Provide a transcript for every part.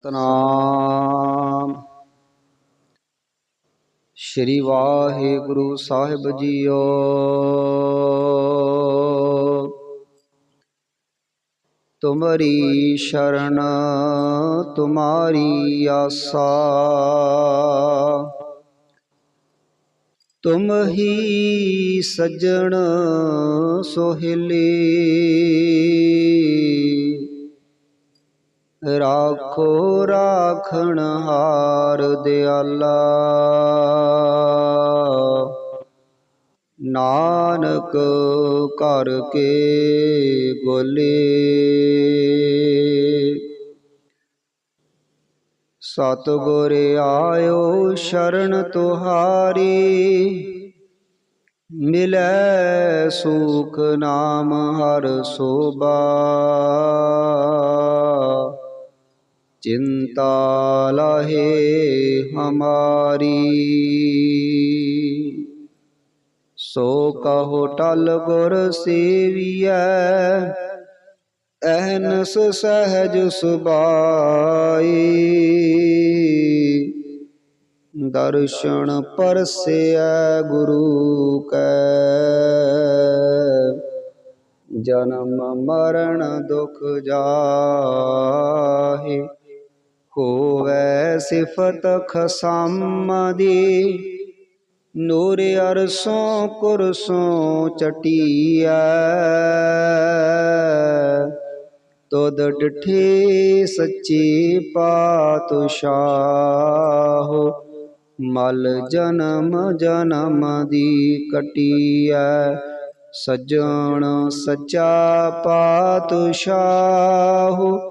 ਸਤਨਾਮ ਸ਼੍ਰੀ ਵਾਹਿਗੁਰੂ ਸਾਹਿਬ ਜੀਓ। ਤੁਮਰੀ ਸ਼ਰਨ ਤੁਮਾਰੀ ਆਸਾ। ਤੁਮ ਹੀ ਸੱਜਣ ਸੋਹਿਲੀ। ਰਾਖੋ, ਰਾਖਣ ਹਾਰ ਦਿਆਲਾ। ਨਾਨਕ ਕਰ ਕੇ ਬੋਲੇ। ਸਤਿਗੁਰ ਆਇਓ ਸ਼ਰਨ ਤੁਹਾਰੀ, ਮਿਲੈ ਸੁਖ ਨਾਮ ਹਰ ਸੋਭਾ। चिंता लहे हमारी सो कहो टल गुर सेविय अहनस सहज सुबाई दर्शन परसे गुरु कै जन्म मरण दुख जाहे ਹੋਵੇ ਸਿਫਤ ਖਸਮ ਦੀ। ਨੂਰ ਅਰਸੋਂ ਕੁਰਸੋਂ ਚਟੀਐ। ਤੋਦ ਡਿਠੇ ਸੱਚੀ ਪਾਤਸ਼ਾਹ। ਮਲ ਜਨਮ ਜਨਮ ਦੀ ਕਟੀਐ। ਸਜਣ ਸੱਚਾ ਪਾਤਸ਼ਾਹ।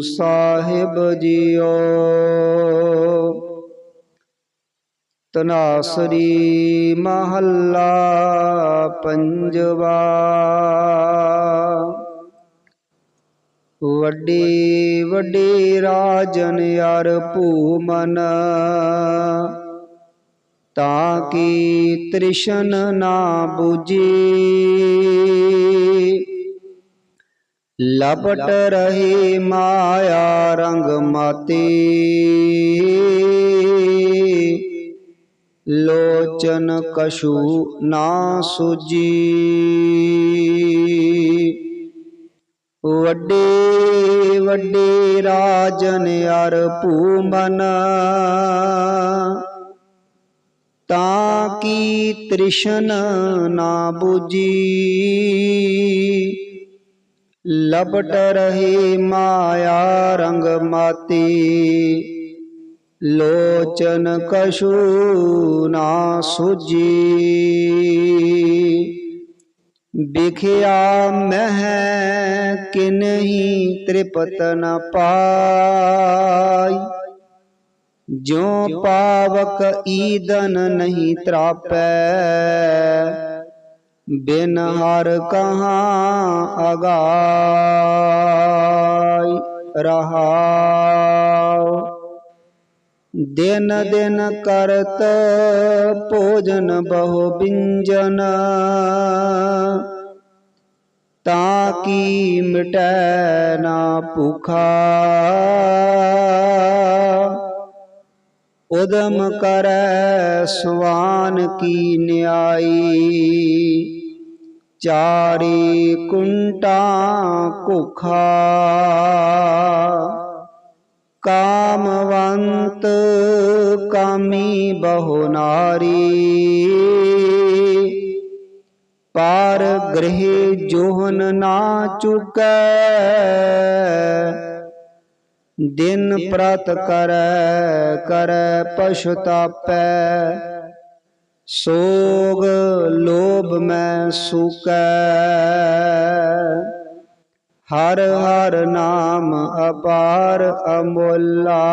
ਸਾਹਿਬ ਜੀਓ। ਤਨਾਸਰੀ ਮਹੱਲਾ ਪੰਜਵਾ। ਵੱਡੇ ਵੱਡੇ ਰਾਜਨ ਯਾਰ ਭੂਮਨ। ਤਾਂ ਕਿ ਤ੍ਰਿਸ਼ਨ ਨਾ 부ਜੀ ਲਪਟ ਰਹੀ ਮਾਇਆ ਰੰਗ ਮਾਤੀ। ਲੋਚਨ ਕਸ਼ੂ ਨਾ ਸੁਜੀ। ਵੱਡੇ ਵੱਡੇ ਰਾਜਨ ਅਰ ਭੂਮਨ। ਤਾਂ ਕੀ ਤ੍ਰਿਸ਼ਨ ਨਾ 부ਜੀ ਲਪਟ ਰਹੀ ਮਾਇਆ ਰੰਗ ਮਾਤੀ ਲੋਚਨ ਕਸ਼ੂ ਨਾ ਸੁਜੀ ਬਿਖਿਆ ਮਹਿ ਕਿਨਹੀ ਤ੍ਰਿਪਤ ਨ ਪਾਈ ਜੋ ਪਾਵਕ ਈਦਨ ਨਹੀਂ ਤਰਾਪੈ ਬਿਨ ਹਰ ਕਹਾਂ ਅਗਾਈ ਰਹਾਉ। ਦਿਨ ਦਿਨ ਕਰਤ ਭੋਜਨ ਬਹੁ ਬਿੰਜਨ, ਤਾਂ ਕੀ ਮਿਟੈ ਨਾ ਭੁਖਾ। ਉਦਮ ਕਰੈ ਸੁਆਨ ਕੀ ਨਿਆਈ। ਚਾਰੀ ਕੁੰਟਾ ਕੁਖਾ ਕਾਮਵੰਤ ਕਾਮੀ ਬਹੁ ਨਾਰੀ। ਪਾਰ ਗ੍ਰਹਿ ਜੋਹਨ ਨਾ ਚੁਕੈ। ਦਿਨ ਪ੍ਰਤ ਕਰੈ ਕਰੈ ਪਛਤਾਪੈ। ਸੋਗ ਲੋਭ ਮੈਂ ਸੁਕੈ। ਹਰ ਹਰ ਨਾਮ ਅਪਾਰ ਅਮੋਲਾ।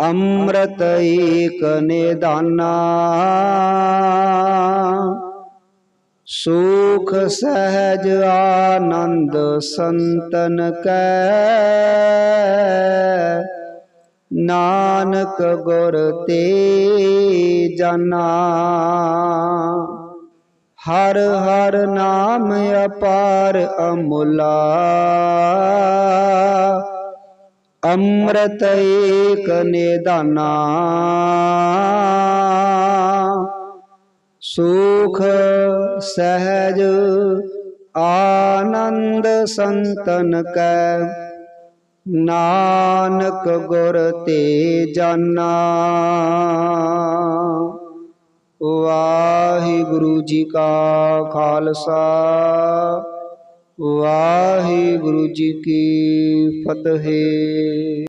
ਅੰਮ੍ਰਿਤ ਏਕ ਨਿਦਾਨਾ। ਸੁਖ ਸਹਿਜ ਆਨੰਦ ਸੰਤਨ ਕੈ। ਨਾਨਕ ਗੁਰ ਤੇ ਜਨਾ। ਹਰ ਹਰ ਨਾਮ ਅਪਾਰ ਅਮੁਲਾ। ਅੰਮ੍ਰਿਤ ਏਕ ਨਿਦਾਨਾ। ਸੁਖ ਸਹਿਜ ਆਨੰਦ ਸੰਤਨ ਕੈ। ਨਾਨਕ ਗੁਰ ਤੇ ਜਾਨਾ। ਵਾਹਿਗੁਰੂ ਜੀ ਕਾ ਖਾਲਸਾ। ਵਾਹਿਗੁਰੂ ਜੀ ਕੀ ਫਤਿਹ।